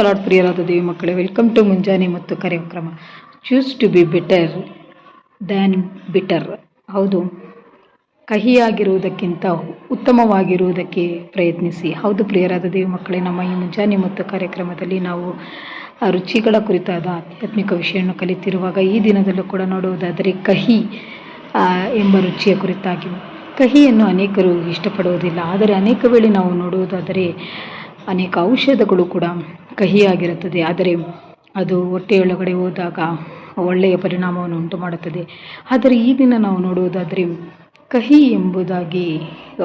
ತಲಾಡ್ ಪ್ರಿಯರಾದ ದೇವಿ ಮಕ್ಕಳೇ welcome to ಮುಂಜಾನೆ ಮತ್ತು ಕಾರ್ಯಕ್ರಮ. Choose to be better than bitter ಹೌದು, ಕಹಿಯಾಗಿರುವುದಕ್ಕಿಂತ ಉತ್ತಮವಾಗಿರುವುದಕ್ಕೆ ಪ್ರಯತ್ನಿಸಿ. ಹೌದು ಪ್ರಿಯರಾದ ದೇವಿ ಮಕ್ಕಳೇ ನಮ್ಮ ಈ ಮುಂಜಾನೆ ಮತ್ತು ಕಾರ್ಯಕ್ರಮದಲ್ಲಿ ನಾವು ರುಚಿಗಳ ಕುರಿತಾದ ಆಧ್ಯಾತ್ಮಿಕ ವಿಷಯವನ್ನು ಕಲಿತಿರುವಾಗ ಈ ದಿನದಲ್ಲೂ ಕೂಡ ನೋಡುವುದಾದರೆ ಕಹಿ ಎಂಬ ರುಚಿಯ ಕುರಿತಾಗಿ ಕಹಿಯನ್ನು ಅನೇಕರು ಇಷ್ಟಪಡುವುದಿಲ್ಲ. ಆದರೆ ಅನೇಕ ವೇಳೆ ನಾವು ನೋಡುವುದಾದರೆ ಅನೇಕ ಔಷಧಗಳು ಕೂಡ ಕಹಿಯಾಗಿರುತ್ತದೆ. ಆದರೆ ಅದು ಹೊಟ್ಟೆಯೊಳಗಡೆ ಹೋದಾಗ ಒಳ್ಳೆಯ ಪರಿಣಾಮವನ್ನು ಉಂಟು ಮಾಡುತ್ತದೆ ಆದರೆ ಈ ದಿನ ನಾವು ನೋಡುವುದಾದರೆ ಕಹಿ ಎಂಬುದಾಗಿ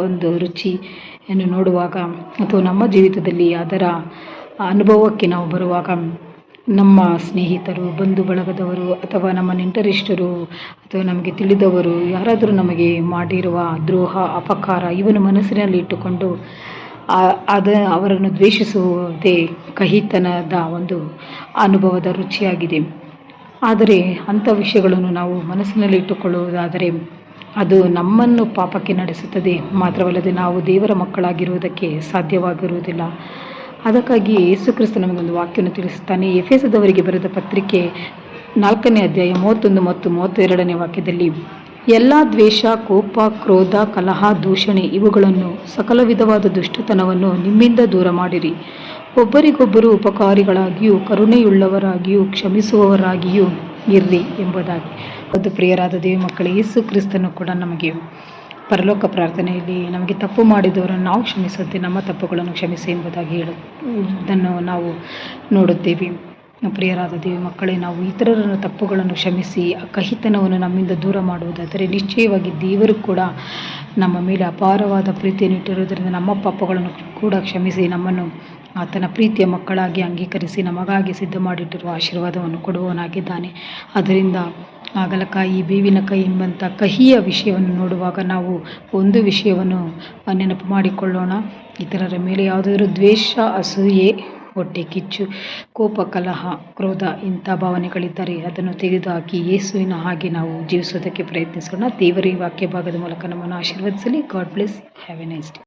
ಒಂದು ರುಚಿಯನ್ನು ನೋಡುವಾಗ ಅಥವಾ ನಮ್ಮ ಜೀವಿತದಲ್ಲಿ ಅದರ ಅನುಭವಕ್ಕೆ ನಾವು ಬರುವಾಗ ನಮ್ಮ ಸ್ನೇಹಿತರು, ಬಂಧು ಬಳಗದವರು ಅಥವಾ ನಮ್ಮ ನೆಂಟರಿಷ್ಟರು ಅಥವಾ ನಮಗೆ ತಿಳಿದವರು ಯಾರಾದರೂ ನಮಗೆ ಮಾಡಿರುವ ದ್ರೋಹ, ಅಪಕಾರ ಇವನ್ನು ಮನಸ್ಸಿನಲ್ಲಿ ಇಟ್ಟುಕೊಂಡು ಅದ ಅವರನ್ನು ದ್ವೇಷಿಸುವುದೇ ಕಹಿತನದ ಒಂದು ಅನುಭವದ ರುಚಿಯಾಗಿದೆ. ಆದರೆ ಅಂಥ ವಿಷಯಗಳನ್ನು ನಾವು ಮನಸ್ಸಿನಲ್ಲಿ ಇಟ್ಟುಕೊಳ್ಳುವುದಾದರೆ ಅದು ನಮ್ಮನ್ನು ಪಾಪಕ್ಕೆ ನಡೆಸುತ್ತದೆ. ಮಾತ್ರವಲ್ಲದೆ ನಾವು ದೇವರ ಮಕ್ಕಳಾಗಿರುವುದಕ್ಕೆ ಸಾಧ್ಯವಾಗಿರುವುದಿಲ್ಲ ಅದಕ್ಕಾಗಿ ಯೇಸು ಕ್ರಿಸ್ತ ನಮಗೊಂದು ವಾಕ್ಯವನ್ನು ತಿಳಿಸುತ್ತಾನೆ. ಎಫೆಸದವರಿಗೆ ಬರೆದ ಪತ್ರಿಕೆ ನಾಲ್ಕನೇ ಅಧ್ಯಾಯ ಮೂವತ್ತೊಂದು ಮತ್ತು ಮೂವತ್ತೆರಡನೇ ವಾಕ್ಯದಲ್ಲಿ ಎಲ್ಲ ದ್ವೇಷ, ಕೋಪ, ಕ್ರೋಧ, ಕಲಹ, ದೂಷಣೆ ಇವುಗಳನ್ನು ಸಕಲ ವಿಧವಾದ ದುಷ್ಟತನವನ್ನು ನಿಮ್ಮಿಂದ ದೂರ ಮಾಡಿರಿ. ಒಬ್ಬರಿಗೊಬ್ಬರು ಉಪಕಾರಿಗಳಾಗಿಯೂ, ಕರುಣೆಯುಳ್ಳವರಾಗಿಯೂ, ಕ್ಷಮಿಸುವವರಾಗಿಯೂ ಇರ್ರಿ ಎಂಬುದಾಗಿ. ಅದು ಪ್ರಿಯರಾದ ದೇವಿ ಮಕ್ಕಳು, ಯೇಸು ಕ್ರಿಸ್ತನು ಕೂಡ ನಮಗೆ ಪರಲೋಕ ಪ್ರಾರ್ಥನೆಯಲ್ಲಿ ನಮಗೆ ತಪ್ಪು ಮಾಡಿದವರನ್ನು ನಾವು ಕ್ಷಮಿಸುತ್ತೆ ನಮ್ಮ ತಪ್ಪುಗಳನ್ನು ಕ್ಷಮಿಸಿ ಎಂಬುದಾಗಿ ಹೇಳು, ಇದನ್ನು ನಾವು ನೋಡುತ್ತೇವೆ. ಪ್ರಿಯರಾದ ದೇವಿ ಮಕ್ಕಳೇ, ನಾವು ಇತರರ ತಪ್ಪುಗಳನ್ನು ಕ್ಷಮಿಸಿ ಆ ಕಹಿತನವನ್ನು ನಮ್ಮಿಂದ ದೂರ ಮಾಡುವುದಾದರೆ ನಿಶ್ಚಯವಾಗಿ ದೇವರು ಕೂಡ ನಮ್ಮ ಮೇಲೆ ಅಪಾರವಾದ ಪ್ರೀತಿಯನ್ನು ಇಟ್ಟಿರುವುದರಿಂದ ನಮ್ಮ ಪಾಪಗಳನ್ನು ಕೂಡ ಕ್ಷಮಿಸಿ, ನಮ್ಮನ್ನು ಆತನ ಪ್ರೀತಿಯ ಮಕ್ಕಳಾಗಿ ಅಂಗೀಕರಿಸಿ, ನಮಗಾಗಿ ಸಿದ್ಧ ಮಾಡಿಟ್ಟಿರುವ ಆಶೀರ್ವಾದವನ್ನು ಕೊಡುವವನಾಗಿದ್ದಾನೆ. ಅದರಿಂದ ಹಾಗಲಕಾಯಿ ಕೈ ಎಂಬಂಥ ಕಹಿಯ ವಿಷಯವನ್ನು ನೋಡುವಾಗ ನಾವು ಒಂದು ವಿಷಯವನ್ನು ನೆನಪು ಮಾಡಿಕೊಳ್ಳೋಣ. ಇತರರ ಮೇಲೆ ಯಾವುದಾದ್ರೂ ದ್ವೇಷ, ಅಸೂಯೆ ಹೊಟ್ಟೆ ಕಿಚ್ಚು, ಕೋಪ, ಕಲಹ, ಕ್ರೋಧ ಇಂಥ ಭಾವನೆಗಳಿದ್ದರೆ ಅದನ್ನು ತೆಗೆದುಹಾಕಿ ಯೇಸುವಿನ ಹಾಗೆ ನಾವು ಜೀವಿಸೋದಕ್ಕೆ ಪ್ರಯತ್ನಿಸೋಣ. ದೇವರ ಈ ವಾಕ್ಯ ಭಾಗದ ಮೂಲಕ ನಮ್ಮನ್ನು ಆಶೀರ್ವದಿಸಲಿ. God bless have a nice day